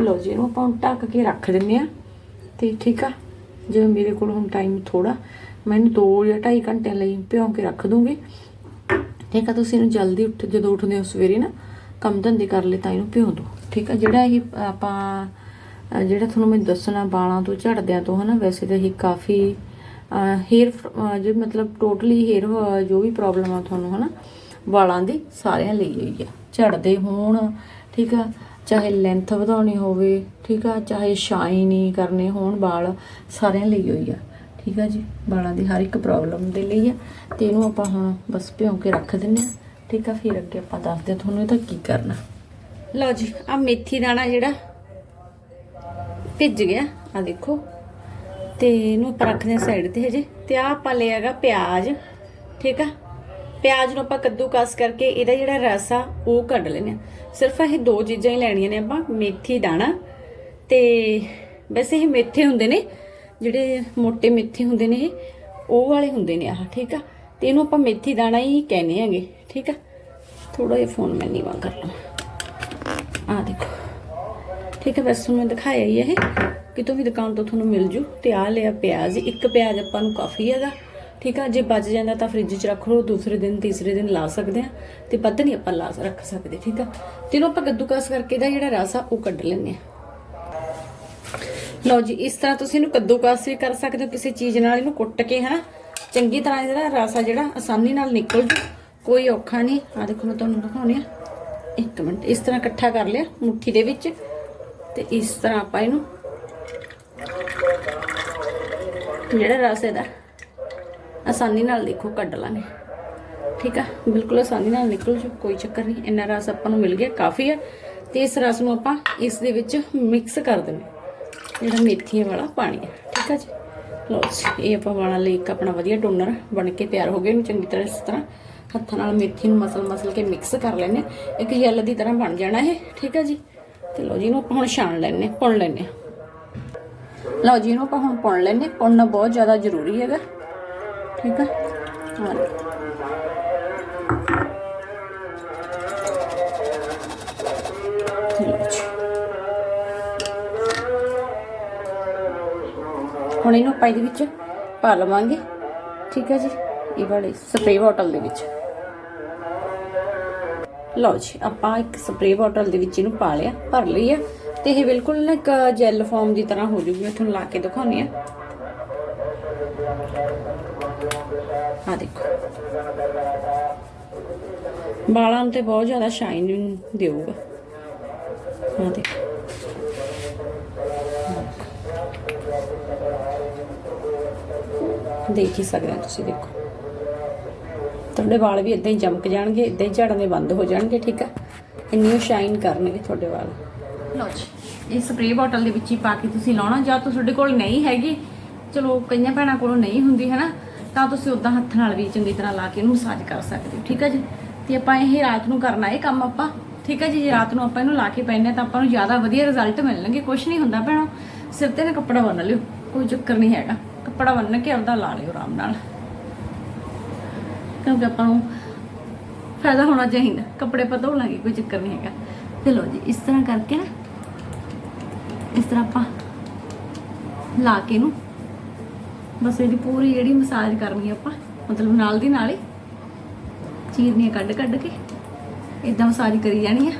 ਲਓ ਜੀ, ਇਹਨੂੰ ਆਪਾਂ ਹੁਣ ਢੱਕ ਕੇ ਰੱਖ ਦਿੰਨੇ ਆ। ਤੇ ਠੀਕ ਆ ਜਿਵੇਂ ਮੇਰੇ ਕੋਲ ਹੁਣ ਟਾਈਮ ਥੋੜਾ ਇਹਨੂੰ 2 ਜਾਂ 2.5 ਘੰਟੇ ਲਈ ਭਿਉਂ ਕੇ ਰੱਖ ਦੂੰਗੀ। ਠੀਕ ਆ, ਤੁਸੀਂ ਇਹਨੂੰ ਜਲਦੀ ਉੱਠ, ਜਦੋਂ ਉੱਠਦੇ ਹੋ ਸਵੇਰੇ ਨਾ, ਕੰਮ ਧੰਦੇ ਕਰ ਲੈ ਤਾਂ ਇਹਨੂੰ ਭਿਉਂ ਦਿਓ ਠੀਕ ਆ, ਜਿਹੜਾ ਇਹ, ਆਪਾਂ ਜਿਹੜਾ ਤੁਹਾਨੂੰ ਮੈਂ ਦੱਸਣਾ, ਵਾਲਾਂ ਤੋਂ, ਝੜਦਿਆਂ ਤੋਂ, ਹਨਾ, ਵੈਸੇ ਤਾਂ ਇਹ ਕਾਫੀ ਹੇਅਰ ਜੋ ਮਤਲਬ ਟੋਟਲੀ ਹੇਅਰ ਜੋ ਵੀ ਪ੍ਰੋਬਲਮ ਆ ਤੁਹਾਨੂੰ, ਹਨਾ, ਵਾਲਾਂ ਦੀ, ਸਾਰਿਆਂ ਲਈ ਹੋਈ ਆ। ਝੜਦੇ ਹੋਣ, ਠੀਕ ਆ? ਚਾਹੇ ਲੈਂਥ ਵਧਾਉਣੀ ਹੋਵੇ, ਠੀਕ ਆ? ਚਾਹੇ ਸ਼ਾਈਨੀ ਕਰਨੇ ਹੋਣ, ਵਾਲ ਸਾਰਿਆਂ ਲਈ ਹੋਈ ਆ, ਠੀਕ ਆ ਜੀ? ਵਾਲਾਂ ਦੀ ਹਰ ਇੱਕ ਪ੍ਰੋਬਲਮ ਦੇ ਲਈ ਆ। ਤੇ ਇਹਨੂੰ ਆਪਾਂ ਹੁਣ ਬਸ ਭਿਉਂ ਕੇ ਰੱਖ ਦਿੰਨੇ ਆ, ਠੀਕ ਆ? ਫਿਰ ਅੱਗੇ ਆਪਾਂ ਦੱਸਦੇ ਆ ਤੁਹਾਨੂੰ ਇਹਦਾ ਕੀ ਕਰਨਾ। ਲਓ ਜੀ ਆ ਮੇਥੀ ਦਾਣਾ ਜਿਹੜਾ ਭਿੱਜ ਗਿਆ ਆ ਦੇਖੋ। ਤੇ ਇਹਨੂੰ ਆਪਾਂ ਰੱਖਦੇ ਹਾਂ ਸਾਈਡ ਤੇ ਹਜੇ। ਤੇ ਆ ਆਪਾਂ ਲਿਆਗਾ ਪਿਆਜ਼, ਠੀਕ ਆ? ਪਿਆਜ਼ ਨੂੰ ਆਪਾਂ ਕੱਦੂ ਕੱਦੂਕਸ ਕਰਕੇ ਇਹਦਾ ਜਿਹੜਾ ਰਸ ਆ, ਉਹ ਕੱਢ ਲੈਣੇ ਆ ਸਿਰਫ ਇਹ ਦੋ ਚੀਜ਼ਾਂ ਹੀ ਲੈਣੀਆਂ ਨੇ ਆਪਾਂ, ਮੇਥੀ ਦਾਣਾ ਤੇ ਵੈਸੇ ਇਹ ਮੇਥੇ ਹੁੰਦੇ ਨੇ, ਜਿਹੜੇ ਮੋٹے ਮੇਥੇ ਹੁੰਦੇ ਨੇ ਇਹ, ਉਹ ਵਾਲੇ ਹੁੰਦੇ ਨੇ ਆਹ, ਠੀਕ ਆ? ਤੇ ਇਹਨੂੰ ਆਪਾਂ ਮੇਥੀ ਦਾਣਾ ਹੀ ਕਹਿੰਦੇ ਆਂਗੇ ਠੀਕ ਆ? ਥੋੜਾ ਜਿਹਾ ਫੋਨ ਮੈਂ ਨੀਵਾ ਕਰ ਲਵਾਂ। ਆ ਦੇਖੋ। ਠੀਕ ਹੈ ਬਸ ਤੁਹਾਨੂੰ ਮੈਂ ਦਿਖਾਇਆ ਹੀ ਇਹ। ਕਿਤੋਂ ਵੀ ਦੁਕਾਨ ਤੋਂ ਤੁਹਾਨੂੰ ਮਿਲ ਜੂ। ਤੇ ਆ ਲਿਆ ਪਿਆਜ਼, ਇੱਕ ਪਿਆਜ਼ ਆਪਾਂ ਨੂੰ ਕਾਫੀ ਹੈਗਾ ਠੀਕ ਆ, ਜੇ ਬਚ ਜਾਂਦਾ ਤਾਂ ਫ੍ਰਿਜ 'ਚ ਰੱਖ ਲਓ, ਦੂਸਰੇ ਦਿਨ, ਤੀਸਰੇ ਦਿਨ ਲਾ ਸਕਦੇ ਆ। ਤੇ ਵੱਧ ਨਹੀਂ ਆਪਾਂ ਲਾ ਰੱਖ ਸਕਦੇ, ਠੀਕ ਆ। ਤੇ ਇਹਨੂੰ ਆਪਾਂ ਕੱਦੂਕਸ ਕਰਕੇ ਇਹਦਾ ਜਿਹੜਾ ਰਸ ਆ, ਉਹ ਕੱਢ ਲੈਂਦੇ ਆ। ਲਓ ਜੀ, ਇਸ ਤਰ੍ਹਾਂ ਤੁਸੀਂ ਇਹਨੂੰ ਕੱਦੂਕਸ ਵੀ ਕਰ ਸਕਦੇ ਹੋ, ਕਿਸੇ ਚੀਜ਼ ਨਾਲ ਇਹਨੂੰ ਕੁੱਟ ਕੇ, ਹਨਾ। ਚੰਗੀ ਤਰ੍ਹਾਂ ਇਹਦਾ ਰਸ ਆ ਜਿਹੜਾ, ਆਸਾਨੀ ਨਾਲ ਨਿਕਲ ਜੂ। ਕੋਈ ਔਖਾ ਨਹੀਂ ਆ ਦੇਖੋ, ਮੈਂ ਤੁਹਾਨੂੰ ਦਿਖਾਉਣੀ ਆ। ਇੱਕ ਮਿੰਟ, ਇਸ ਤਰ੍ਹਾਂ ਇਕੱਠਾ ਕਰ ਲਿਆ, ਮੁੱਠੀ ਦੇ ਵਿੱਚ। ਤੇ ਇਸ ਤਰ੍ਹਾਂ ਆਪਾਂ ਇਹਨੂੰ, ਜਿਹੜਾ ਰਸ ਇਹਦਾ ਆਸਾਨੀ ਨਾਲ ਦੇਖੋ, ਕੱਢ ਲਾਂਗੇ। ਠੀਕ ਆ? ਬਿਲਕੁਲ ਆਸਾਨੀ ਨਾਲ ਨਿਕਲ ਜੂ, ਕੋਈ ਚੱਕਰ ਨਹੀਂ। ਇੰਨਾ ਰਸ ਆਪਾਂ ਨੂੰ ਮਿਲ ਗਿਆ, ਕਾਫੀ ਹੈ ਤੇ ਇਸ ਰਸ ਨੂੰ ਆਪਾਂ ਇਸ ਦੇ ਵਿੱਚ ਮਿਕਸ ਕਰ ਦੇਣਾ ਜਿਹੜਾ ਮੇਥੀਆਂ ਵਾਲਾ ਪਾਣੀ ਹੈ ਠੀਕ ਆ ਜੀ? ਲਓ ਜੀ, ਇਹ ਆਪਾਂ ਵਾਲਾ ਲਈ ਇੱਕ ਆਪਣਾ ਵਧੀਆ ਟੋਨਰ ਬਣ ਕੇ ਤਿਆਰ ਹੋ ਗਿਆ ਇਹਨੂੰ। ਚੰਗੀ ਤਰ੍ਹਾਂ ਇਸ ਤਰ੍ਹਾਂ ਹੱਥਾਂ ਨਾਲ ਮੇਥੀ ਨੂੰ ਮਸਲ ਮਸਲ ਕੇ ਮਿਕਸ ਕਰ ਲੈਣੇ ਇੱਕ ਜੈਲ ਦੀ ਤਰ੍ਹਾਂ ਬਣ ਜਾਣਾ ਇਹ। ਠੀਕ ਆ ਜੀ? ਤੇ ਲਓ ਜੀ, ਇਹਨੂੰ ਆਪਾਂ ਹੁਣ ਛਾਣ ਲੈਣੇ ਪੁਣ ਲੈਣੇ ਲਓ ਜੀ, ਇਹਨੂੰ ਆਪਾਂ ਹੁਣ ਪੁਣ ਲੈਣੇ ਪੁਣਨਾ ਬਹੁਤ ਜ਼ਿਆਦਾ ਜ਼ਰੂਰੀ ਹੈਗਾ। ਠੀਕ ਆ? ਹਾਂ। ਹੁਣ ਇਹਨੂੰ ਆਪਾਂ ਇਹਦੇ ਵਿੱਚ ਪਾ ਲਵਾਂਗੇ। ਠੀਕ ਹੈ ਜੀ? ਇਹ ਵਾਲੇ ਸਪਰੇਅ ਬੋਟਲ ਦੇ ਵਿੱਚ। ਲਓ ਜੀ, ਆਪਾਂ ਇੱਕ ਸਪਰੇਅ ਬੋਟਲ ਦੇ ਵਿੱਚ ਇਹਨੂੰ ਪਾ ਲਿਆ, ਭਰ ਲਈ ਆ। ਤੇ ਇਹ ਬਿਲਕੁਲ ਨਾ ਇੱਕ ਜੈਲ ਫਾਰਮ ਦੀ ਤਰ੍ਹਾਂ ਹੋ ਜੂਗੀ ਤੁਹਾਨੂੰ ਲਾ ਕੇ ਦਿਖਾਉਣੀ ਆ। ਆ ਦੇਖੋ। ਵਾਲਾਂ ਨੂੰ ਤੇ ਬਹੁਤ ਜ਼ਿਆਦਾ ਸ਼ਾਈਨ ਦੇਊਗਾ। ਆ ਦੇਖੋ। ਦੇਖ ਹੀ ਸਕਦੇ ਹੋ ਤੁਸੀਂ, ਦੇਖੋ। ਤੁਹਾਡੇ ਵਾਲ ਵੀ ਇਦਾਂ ਹੀ ਚਮਕ ਜਾਣਗੇ ਇਦਾਂ ਹੀ ਝੜਨੇ ਬੰਦ ਹੋ ਜਾਣਗੇ, ਠੀਕ ਆ? ਇੰਨੀ ਸ਼ਾਈਨ ਕਰਨਗੇ ਤੁਹਾਡੇ ਵਾਲ। ਲਓ ਜੀ, ਇਹ ਸਪਰੇਅ ਬੋਟਲ ਦੇ ਵਿੱਚ ਹੀ ਪਾ ਕੇ ਤੁਸੀਂ ਲਾਉਣਾ, ਜਾਂ ਤਾਂ ਤੁਹਾਡੇ ਕੋਲ ਨਹੀਂ ਹੈਗੀ। ਚਲੋ, ਕਈਆਂ ਭੈਣਾਂ ਕੋਲੋਂ ਨਹੀਂ ਹੁੰਦੀ ਹੈ ਨਾ ਤਾਂ ਤੁਸੀਂ ਉਦਾਂ ਹੱਥ ਨਾਲ ਵੀ ਚੰਗੀ ਤਰ੍ਹਾਂ ਲਾ ਕੇ ਇਹਨੂੰ ਮਸਾਜ ਕਰ ਸਕਦੇ ਹੋ, ਠੀਕ ਹੈ ਜੀ? ਤੇ ਆਪਾਂ ਇਹ ਰਾਤ ਨੂੰ ਕਰਨਾ ਇਹ ਕੰਮ ਆਪਾਂ, ਠੀਕ ਹੈ ਜੀ? ਜੇ ਰਾਤ ਨੂੰ ਆਪਾਂ ਇਹਨੂੰ ਲਾ ਕੇ ਪੈਨੇ ਤਾਂ ਆਪਾਂ ਨੂੰ ਜ਼ਿਆਦਾ ਵਧੀਆ ਰਿਜ਼ਲਟ ਮਿਲਣਗੇ। ਕੁਝ ਨਹੀਂ ਹੁੰਦਾ ਭੈਣੋ, ਸਿਰ ਤੇ ਨਾ ਕੱਪੜਾ ਬੰਨ ਲਿਓ, ਕੋਈ ਚੱਕਰ ਨਹੀਂ ਹੈਗਾ। ਕੱਪੜਾ ਬੰਨ ਕੇ ਆਪਦਾ ਲਾ ਲਿਓ ਆਰਾਮ ਨਾਲ। ਕਿਉਂਕਿ ਆਪਾਂ ਨੂੰ ਫਾਇਦਾ ਹੋਣਾ ਚਾਹੀਦਾ, ਕੱਪੜੇ ਆਪਾਂ ਲਾਂਗੇ ਕੋਈ ਚੱਕਰ ਨਹੀਂ ਹੈਗਾ। ਤੇ ਲੋ ਜੀ, ਇਸ ਤਰ੍ਹਾਂ ਕਰਕੇ ਨਾ, ਇਸ ਤਰ੍ਹਾਂ ਆਪਾਂ ਲਾ ਕੇ ਇਹਨੂੰ ਬਸ ਇਹਦੀ ਪੂਰੀ ਜਿਹੜੀ ਮਸਾਜ ਕਰਨੀ ਆਪਾਂ, ਮਤਲਬ ਨਾਲ ਦੀ ਨਾਲ ਹੀ ਚੀਰਨੀਆਂ ਕੱਢ ਕੱਢ ਕੇ ਇਦਾਂ ਮਸਾਜ ਕਰੀ ਜਾਣੀ ਆ।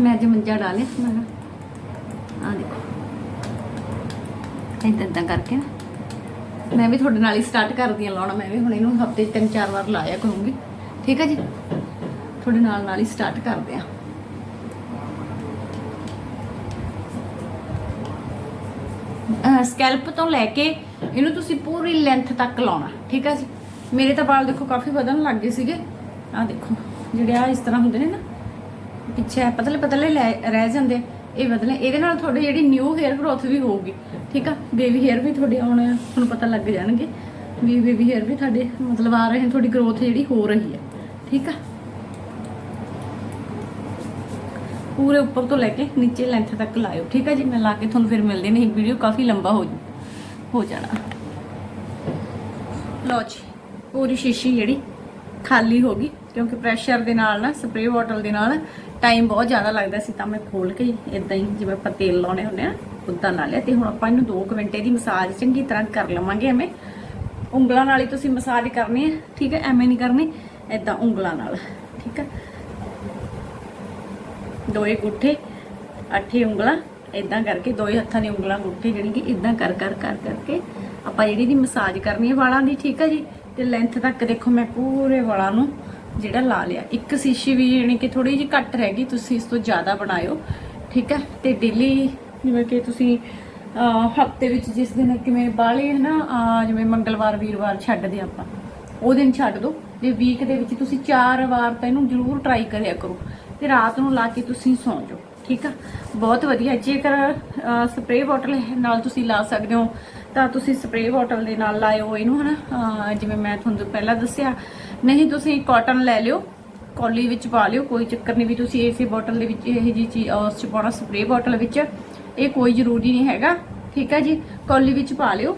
ਮੈਂ ਅੱਜ ਮੰਜਾ ਡਾਲਿਆ ਮੈਂ ਆ ਦੇਖੋ। ਏਦਾਂ ਏਦਾਂ ਕਰਕੇ ਨਾ। ਮੈਂ ਵੀ ਤੁਹਾਡੇ ਨਾਲ ਹੀ ਸਟਾਰਟ ਕਰਦੀ ਆ ਲਾਉਣਾ, ਮੈਂ ਵੀ ਹੁਣ ਇਹਨੂੰ ਹਫ਼ਤੇ 'ਚ ਤਿੰਨ ਚਾਰ ਵਾਰ ਲਾਇਆ ਕਰੂੰਗੀ। ਠੀਕ ਹੈ ਜੀ? ਤੁਹਾਡੇ ਨਾਲ ਨਾਲ ਹੀ ਸਟਾਰਟ ਕਰਦੇ ਆ ਸਕੈਲਪ ਤੋਂ ਲੈ ਕੇ ਇਹਨੂੰ ਤੁਸੀਂ ਪੂਰੀ ਲੈਂਥ ਤੱਕ ਲਾਉਣਾ, ਠੀਕ ਹੈ ਜੀ? ਮੇਰੇ ਤਾਂ ਵਾਲ ਦੇਖੋ ਕਾਫੀ ਵਧਣ ਲੱਗ ਗਏ ਸੀਗੇ। ਆ ਦੇਖੋ, ਜਿਹੜੇ ਆ ਇਸ ਤਰ੍ਹਾਂ ਹੁੰਦੇ ਨੇ ਨਾ, ਪਿੱਛੇ ਪਤਲੇ ਪਤਲੇ ਲੈ- ਰਹਿ ਜਾਂਦੇ। ਇਹ ਬਦਲੇ ਇਹਦੇ ਨਾਲ ਤੁਹਾਡੀ ਜਿਹੜੀ ਨਿਊ ਹੇਅਰ ਗਰੋਥ ਵੀ ਹੋਊਗੀ ਠੀਕ ਆ? ਬੇਬੀ ਹੇਅਰ ਵੀ ਤੁਹਾਡੇ ਆਉਣੇ ਆ, ਤੁਹਾਨੂੰ ਪਤਾ ਲੱਗ ਜਾਣਗੇ ਵੀ ਬੇਬੀ ਹੇਅਰ ਵੀ ਤੁਹਾਡੇ ਮਤਲਬ ਆ ਰਹੇ ਤੁਹਾਡੀ ਗਰੋਥ ਜਿਹੜੀ ਹੋ ਰਹੀ ਹੈ ਠੀਕ ਆ? ਪੂਰੇ ਉੱਪਰ ਤੋਂ ਲੈ ਕੇ ਨੀਚੇ ਲੈਂਥ ਤੱਕ ਲਾਇਓ, ਠੀਕ ਆ ਜੀ? ਮੈਂ ਲਾ ਕੇ ਤੁਹਾਨੂੰ ਫਿਰ ਮਿਲਦੇ ਨਹੀਂ ਵੀਡੀਓ ਕਾਫੀ ਲੰਬਾ ਹੋ ਹੋ ਜਾਣਾ। ਲਓ ਜੀ, ਪੂਰੀ ਸ਼ੀਸ਼ੀ ਜਿਹੜੀ ਖਾਲੀ ਹੋ ਗਈ, ਕਿਉਂਕਿ ਪ੍ਰੈਸ਼ਰ ਦੇ ਨਾਲ ਨਾ ਸਪਰੇਅ ਬੋਟਲ ਦੇ ਨਾਲ ਟਾਈਮ ਬਹੁਤ ਜ਼ਿਆਦਾ ਲੱਗਦਾ ਸੀ, ਤਾਂ ਮੈਂ ਖੋਲ ਕੇ ਇਦਾਂ ਹੀ ਜਿਵੇਂ ਆਪਾਂ ਤੇਲ ਲਾਉਣੇ ਹੁੰਦੇ ਆ ਉਦਾਂ ਲਾ ਲਿਆ ਤੇ ਹੁਣ ਆਪਾਂ ਇਹਨੂੰ 2 ਮਿੰਟੇ ਦੀ ਮਸਾਜ ਚੰਗੀ ਤਰ੍ਹਾਂ ਕਰ ਲਵਾਂਗੇ ਐਵੇਂ। ਉਂਗਲਾਂ ਨਾਲ ਹੀ ਤੁਸੀਂ ਮਸਾਜ ਕਰਨੀ ਹੈ ਠੀਕ ਹੈ ਐਵੇਂ ਨਹੀਂ ਕਰਨੀ ਇਦਾਂ ਉਂਗਲਾਂ ਨਾਲ, ਠੀਕ ਹੈ ਦੋਏ ਗੁੱਠੇ, ਅੱਠੇ ਉਂਗਲਾਂ ਇਦਾਂ ਕਰਕੇ ਦੋਏ ਹੱਥਾਂ ਦੀਆਂ ਉਂਗਲਾਂ ਗੁੱਠੇ ਜਿਹੜੀ ਕਿ ਇਦਾਂ ਕਰ ਕਰ ਕਰ, ਕਰਕੇ ਆਪਾਂ ਜਿਹੜੀ ਦੀ ਮਸਾਜ ਕਰਨੀ ਹੈ ਵਾਲਾਂ ਦੀ, ਠੀਕ ਹੈ ਜੀ? ਤੇ ਲੈਂਥ ਤੱਕ ਦੇਖੋ ਮੈਂ ਪੂਰੇ ਵਾਲਾਂ ਨੂੰ ਜਿਹੜਾ ਲਾ ਲਿਆ। ਇੱਕ ਸ਼ੀਸ਼ੀ ਵੀ ਯਾਨੀ ਕਿ ਥੋੜੀ ਜਿਹੀ ਘੱਟ ਰਹਿ ਗਈ, ਤੁਸੀਂ ਇਸ ਤੋਂ ਜ਼ਿਆਦਾ ਬਣਾਇਓ, ਠੀਕ ਹੈ ਤੇ ਡੇਲੀ ਜਿਵੇਂ ਕਿ ਤੁਸੀਂ ਹਫ਼ਤੇ ਵਿੱਚ ਜਿਸ ਦਿਨ ਕਿਵੇਂ ਬਾਲੇ ਹੈ ਨਾ ਜਿਵੇਂ ਮੰਗਲਵਾਰ, ਵੀਰਵਾਰ ਛੱਡਦੇ ਆਪਾਂ, ਉਹ ਦਿਨ ਛੱਡ ਦਿਓ ਤੇ ਵੀਕ ਦੇ ਵਿੱਚ ਤੁਸੀਂ ਚਾਰ ਵਾਰ ਤਾਂ ਇਹਨੂੰ ਜ਼ਰੂਰ ਟਰਾਈ ਕਰਿਆ ਕਰੋ ਤੇ ਰਾਤ ਨੂੰ ਲਾ ਕੇ ਤੁਸੀਂ ਸੌਂ ਜਾਓ, ਠੀਕ ਆ? ਬਹੁਤ ਵਧੀਆ। ਜੇਕਰ ਸਪਰੇਅ ਬੋਟਲ ਨਾਲ ਤੁਸੀਂ ਲਾ ਸਕਦੇ ਹੋ, ਤਾਂ ਤੁਸੀਂ ਸਪਰੇਅ ਬੋਟਲ ਦੇ ਨਾਲ ਲਾਇਓ ਇਹਨੂੰ, ਹਨਾ? ਅਹ, ਜਿਵੇਂ ਮੈਂ ਤੁਹਾਨੂੰ ਪਹਿਲਾਂ ਦੱਸਿਆ। ਨਹੀਂ, ਤੁਸੀਂ ਕਾਟਨ ਲੈ ਲਿਓ, ਕੌਲੀ ਵਿੱਚ ਪਾ ਲਿਓ, ਕੋਈ ਚੱਕਰ ਨਹੀਂ ਵੀ ਤੁਸੀਂ ਇਸੇ ਬੋਟਲ ਦੇ ਵਿੱਚ ਇਹ ਜੀ ਚੀਜ਼ ਉਸ ਚ ਪਾਉਣਾ ਸਪਰੇਅ ਬੋਟਲ ਵਿੱਚ। ਇਹ ਕੋਈ ਜ਼ਰੂਰੀ ਨਹੀਂ ਹੈਗਾ। ਠੀਕ ਹੈ ਜੀ? ਕੌਲੀ ਵਿੱਚ ਪਾ ਲਿਓ।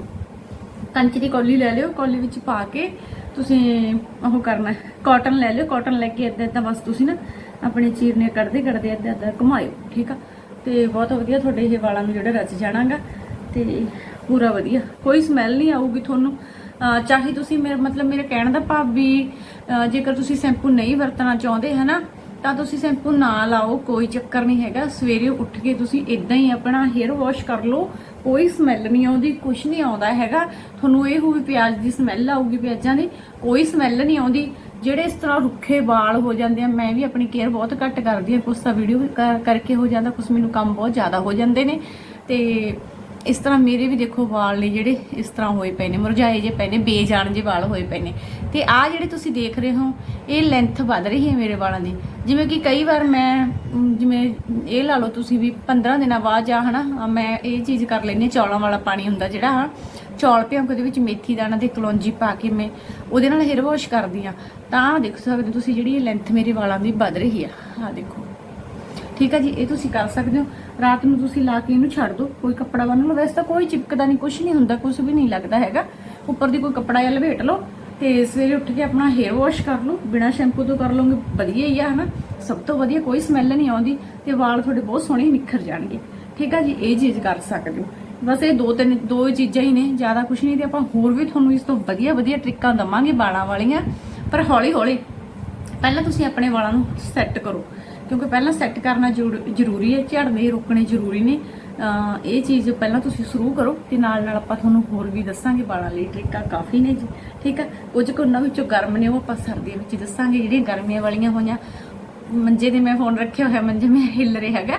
ਕੰਚ ਦੀ ਕੌਲੀ ਲੈ ਲਿਓ। ਕੌਲੀ ਵਿੱਚ ਪਾ ਕੇ ਤੁਸੀਂ ਉਹ ਕਰਨਾ ਕਾਟਨ ਲੈ ਲਿਓ। ਕਾਟਨ ਲੈ ਕੇ ਇੱਦਾਂ ਇੱਦਾਂ ਬਸ ਤੁਸੀਂ ਨਾ ਆਪਣੇ ਚੀਰਨੇ ਕੱਢਦੇ ਕੱਢਦੇ ਇੱਦਾਂ ਇੱਦਾਂ ਘੁਮਾਇਓ। ਠੀਕ ਆ? ਤੇ ਬਹੁਤ ਵਧੀਆ ਤੁਹਾਡੇ ਇਹ ਵਾਲਾਂ ਨੂੰ ਜਿਹੜਾ ਰਚ ਜਾਣਾਗਾ। ਤੇ ਪੂਰਾ ਵਧੀਆ। ਕੋਈ ਸਮੈਲ ਨਹੀਂ ਆਊਗੀ ਤੁਹਾਨੂੰ। ਚਾਹੇ ਤੁਸੀਂ ਮੇਰੇ ਮਤਲਬ ਮੇਰੇ ਕਹਿਣ ਦਾ ਭਾਵ ਵੀ ਜੇਕਰ ਤੁਸੀਂ ਸ਼ੈਂਪੂ ਨਹੀਂ ਵਰਤਣਾ ਚਾਹੁੰਦੇ, ਹਨਾ? ਤਾਂ ਤੁਸੀਂ ਸ਼ੈਂਪੂ ਨਾ ਲਾਓ, ਕੋਈ ਚੱਕਰ ਨਹੀਂ ਹੈਗਾ। ਸਵੇਰੇ ਉੱਠ ਕੇ ਤੁਸੀਂ ਇਦਾਂ ਹੀ ਆਪਣਾ ਹੇਅਰ ਵਾਸ਼ ਕਰ ਲਓ। ਕੋਈ ਸਮੈਲ ਨਹੀਂ ਆਉਂਦੀ ਕੁਝ ਨਹੀਂ ਆਉਂਦਾ ਹੈਗਾ। ਤੁਹਾਨੂੰ ਇਹ ਹੋਵੇ ਪਿਆਜ਼ ਦੀ ਸਮੈਲ ਆਊਗੀ ਪਿਆਜ਼ਾਂ ਦੀ। ਕੋਈ ਸਮੈਲ ਨਹੀਂ ਆਉਂਦੀ। ਜਿਹੜੇ ਇਸ ਤਰ੍ਹਾਂ ਰੁੱਖੇ ਵਾਲ ਹੋ ਜਾਂਦੇ ਆ, ਮੈਂ ਵੀ ਆਪਣੀ ਕੇਅਰ ਬਹੁਤ ਘੱਟ ਕਰਦੀ ਹਾਂ। ਕੁਛ ਤਾਂ ਵੀਡੀਓ ਕਰਕੇ ਹੋ ਜਾਂਦਾ, ਕੁਛ ਮੈਨੂੰ ਕੰਮ ਬਹੁਤ ਜ਼ਿਆਦਾ ਹੋ ਜਾਂਦੇ ਨੇ। ਤੇ ਇਸ ਤਰ੍ਹਾਂ ਮੇਰੇ ਵੀ ਦੇਖੋ ਵਾਲ ਨੇ ਜਿਹੜੇ ਇਸ ਤਰ੍ਹਾਂ ਹੋਏ ਪਏ ਨੇ ਮੁਰਝਾਏ ਜੇ ਪਏ ਨੇ ਬੇਜਾਨ ਜੇ ਵਾਲ ਹੋਏ ਪਏ ਨੇ। ਤੇ ਆ ਜਿਹੜੇ ਤੁਸੀਂ ਦੇਖ ਰਹੇ ਹੋ ਇਹ ਲੈਂਥ ਵੱਧ ਰਹੀ ਹੈ ਮੇਰੇ ਵਾਲਾਂ ਦੀ। ਜਿਵੇਂ ਕਿ ਕਈ ਵਾਰ ਮੈਂ ਜਿਵੇਂ ਇਹ ਲਾ ਲਓ ਤੁਸੀਂ ਵੀ 15 ਦਿਨਾਂ ਬਾਅਦ ਜਾਂ ਹਨਾ ਅ, ਮੈਂ ਇਹ ਚੀਜ਼ ਕਰ ਲੈਂਦੀ ਹਾਂ ਚੌਲਾਂ ਵਾਲਾ ਪਾਣੀ ਹੁੰਦਾ ਜਿਹੜਾ ਹਾਂ ਚੌਲ ਭਿਉਂਕ ਦੇ ਵਿੱਚ ਮੇਥੀ ਦਾਣਾ ਤੇ ਕਲੌਂਜੀ ਪਾ ਕੇ ਮੈਂ ਉਹਦੇ ਨਾਲ ਹੇਅਰ ਵਾਸ਼ ਕਰਦੀ ਆ ਤਾਂ ਦੇਖ ਸਕਦੇ ਹੋ ਤੁਸੀਂ ਜਿਹੜੀ ਇਹ ਲੈਂਥ ਮੇਰੇ ਵਾਲਾਂ ਦੀ ਵੱਧ ਰਹੀ ਆ ਆ ਦੇਖੋ। ਠੀਕ ਆ ਜੀ, ਇਹ ਤੁਸੀਂ ਕਰ ਸਕਦੇ ਹੋ। ਰਾਤ ਨੂੰ ਤੁਸੀਂ ਲਾ ਕੇ ਇਹਨੂੰ ਛੱਡ ਦਿਓ। ਕੋਈ ਕੱਪੜਾ ਬੰਨ ਲਓ। ਵੈਸੇ ਤਾਂ ਕੋਈ ਚਿਪਕਦਾ ਨਹੀਂ ਕੁਝ ਨਹੀਂ ਹੁੰਦਾ ਕੁਝ ਵੀ ਨਹੀਂ ਲੱਗਦਾ ਹੈਗਾ। ਉੱਪਰ ਦੀ ਕੋਈ ਕੱਪੜਾ ਜਾਂ ਲਪੇਟ ਲਓ ਤੇ ਸਵੇਰੇ ਉੱਠ ਕੇ ਆਪਣਾ ਹੇਅਰ ਵਾਸ਼ ਕਰ ਲਓ। ਬਿਨਾਂ ਸ਼ੈਂਪੂ ਤੋਂ ਕਰ ਲਓਗੇ, ਵਧੀਆ ਹੀ ਆ, ਹਨਾ? ਸਭ ਤੋਂ ਵਧੀਆ ਕੋਈ ਸਮੈਲ ਨਹੀਂ ਆਉਂਦੀ ਤੇ ਵਾਲ ਤੁਹਾਡੇ ਬਹੁਤ ਸੋਹਣੇ ਨਿਖਰ ਜਾਣਗੇ। ਠੀਕ ਆ ਜੀ, ਇਹ ਚੀਜ਼ ਕਰ ਸਕਦੇ ਹੋ। ਬਸ ਇਹ ਦੋ ਤਿੰਨ, ਦੋ ਚੀਜ਼ਾਂ ਹੀ ਨੇ, ਜ਼ਿਆਦਾ ਕੁਝ ਨਹੀਂ ਤੇ ਆਪਾਂ ਹੋਰ ਵੀ ਤੁਹਾਨੂੰ ਇਸ ਤੋਂ ਵਧੀਆ ਵਧੀਆ ਟ੍ਰਿਕਾਂ ਦਵਾਂਗੇ ਵਾਲਾਂ ਵਾਲੀਆਂ। ਪਰ ਹੌਲੀ ਹੌਲੀ ਪਹਿਲਾਂ ਤੁਸੀਂ ਆਪਣੇ ਵਾਲਾਂ ਨੂੰ ਸੈੱਟ ਕਰੋ। ਕਿਉਂਕਿ ਪਹਿਲਾਂ ਸੈੱਟ ਕਰਨਾ ਜ਼ਰੂਰ- ਜ਼ਰੂਰੀ ਹੈ, ਝੜਨੇ ਰੋਕਣੇ ਜ਼ਰੂਰੀ ਨੇ। ਇਹ ਚੀਜ਼ ਪਹਿਲਾਂ ਤੁਸੀਂ ਸ਼ੁਰੂ ਕਰੋ ਤੇ ਨਾਲ ਨਾਲ ਆਪਾਂ ਤੁਹਾਨੂੰ ਹੋਰ ਵੀ ਦੱਸਾਂਗੇ, ਵਾਲਾਂ ਲਈ ਟ੍ਰਿਕਾਂ ਕਾਫੀ ਨੇ ਜੀ। ਠੀਕ ਹੈ ਕੁਝ ਕੁ ਉਹਨਾਂ ਵਿੱਚੋਂ ਗਰਮ ਨੇ, ਉਹ ਆਪਾਂ ਸਰਦੀਆਂ ਵਿੱਚ ਦੱਸਾਂਗੇ, ਜਿਹੜੀਆਂ ਗਰਮੀਆਂ ਵਾਲੀਆਂ ਹੋਈਆਂ। ਮੰਜੇ ਦੇ ਮੈਂ ਫੋਨ ਰੱਖਿਆ ਹੋਇਆ, ਮੰਜੇ ਮੈਂ ਹਿੱਲ ਰਿਹਾ ਹੈਗਾ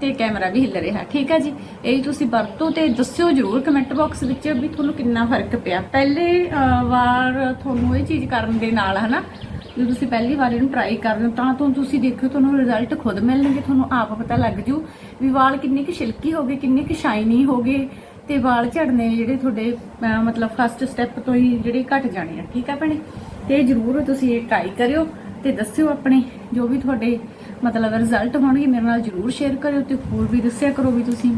ਤੇ ਕੈਮਰਾ ਵੀ ਹਿੱਲ ਰਿਹਾ। ਠੀਕ ਹੈ ਜੀ? ਇਹ ਤੁਸੀਂ ਵਰਤੋ ਤੇ ਦੱਸਿਓ ਜਰੂਰ ਕਮੈਂਟ ਬਾਕਸ ਵਿੱਚ ਵੀ ਤੁਹਾਨੂੰ ਕਿੰਨਾ ਫ਼ਰਕ ਪਿਆ। ਪਹਿਲੇ ਵਾਰ ਤੁਹਾਨੂੰ ਇਹ ਚੀਜ਼ ਕਰਨ ਦੇ ਨਾਲ, ਹਨਾ ਜੇ ਤੁਸੀਂ ਪਹਿਲੀ ਵਾਰ ਇਹਨੂੰ ਟਰਾਈ ਕਰਦੇ ਹੋ, ਤਾਂ ਤੋਂ ਤੁਸੀਂ ਦੇਖਿਓ ਤੁਹਾਨੂੰ ਰਿਜ਼ਲਟ ਖੁਦ ਮਿਲਣਗੇ, ਤੁਹਾਨੂੰ ਆਪ ਪਤਾ ਲੱਗ ਜੂ ਵੀ ਵਾਲ ਕਿੰਨੇ ਕੁ ਸਿਲਕੀ ਹੋ ਗਏ, ਕਿੰਨੇ ਕੁ ਸ਼ਾਈਨੀ ਹੋ ਗਏ ਤੇ ਵਾਲ ਝੜਨੇ ਜਿਹੜੇ ਤੁਹਾਡੇ ਮਤਲਬ ਫਸਟ ਸਟੈਪ ਤੋਂ ਹੀ ਜਿਹੜੇ ਘਟ ਜਾਣੇ ਆ, ਠੀਕ ਆ ਭੈਣੇ? ਤੇ ਜਰੂਰ ਤੁਸੀਂ ਇਹ ਟਰਾਈ ਕਰਿਓ ਤੇ ਦੱਸਿਓ ਆਪਣੇ ਜੋ ਵੀ ਤੁਹਾਡੇ ਮਤਲਬ ਰਿਜ਼ਲਟ ਹੋਣਗੇ, ਮੇਰੇ ਨਾਲ ਜਰੂਰ ਸ਼ੇਅਰ ਕਰਿਓ ਤੇ ਹੋਰ ਵੀ ਦੱਸਿਆ ਕਰੋ ਵੀ ਤੁਸੀਂ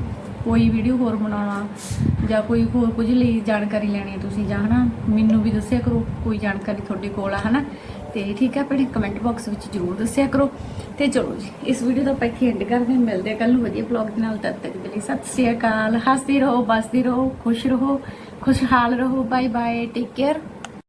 ਕੋਈ ਵੀਡੀਓ ਹੋਰ ਬਣਾਉਣਾ ਜਾਂ ਕੋਈ ਹੋਰ ਕੁਝ ਲਈ ਜਾਣਕਾਰੀ ਲੈਣੀ ਹੈ ਤੁਸੀਂ ਜਾਂ ਹਨਾ, ਮੈਨੂੰ ਵੀ ਦੱਸਿਆ ਕਰੋ, ਕੋਈ ਜਾਣਕਾਰੀ ਤੁਹਾਡੇ ਕੋਲ ਆ, ਹਨਾ? ਤੇ ਠੀਕ ਹੈ, ਆਪਣੇ ਕਮੈਂਟ ਬਾਕਸ ਵਿੱਚ ਜਰੂਰ ਦੱਸਿਆ ਕਰੋ। ਤੇ ਚਲੋ ਜੀ, ਇਸ ਵੀਡੀਓ ਦਾ ਆਪਾਂ ਇੱਥੇ ਐਂਡ ਕਰਦੇ ਹਾਂ। ਮਿਲਦੇ ਹਾਂ ਕੱਲ ਨੂੰ ਵਧੀਆ ਵਲੌਗ ਦੇ ਨਾਲ। ਤਦ ਤੱਕ ਦੇ ਲਈ ਸਤਿ ਸ੍ਰੀ ਅਕਾਲ। ਹੱਸਦੇ ਰਹੋ, ਬਸਦੇ ਰਹੋ, ਖੁਸ਼ ਰਹੋ, ਖੁਸ਼ਹਾਲ ਰਹੋ। Bye bye take care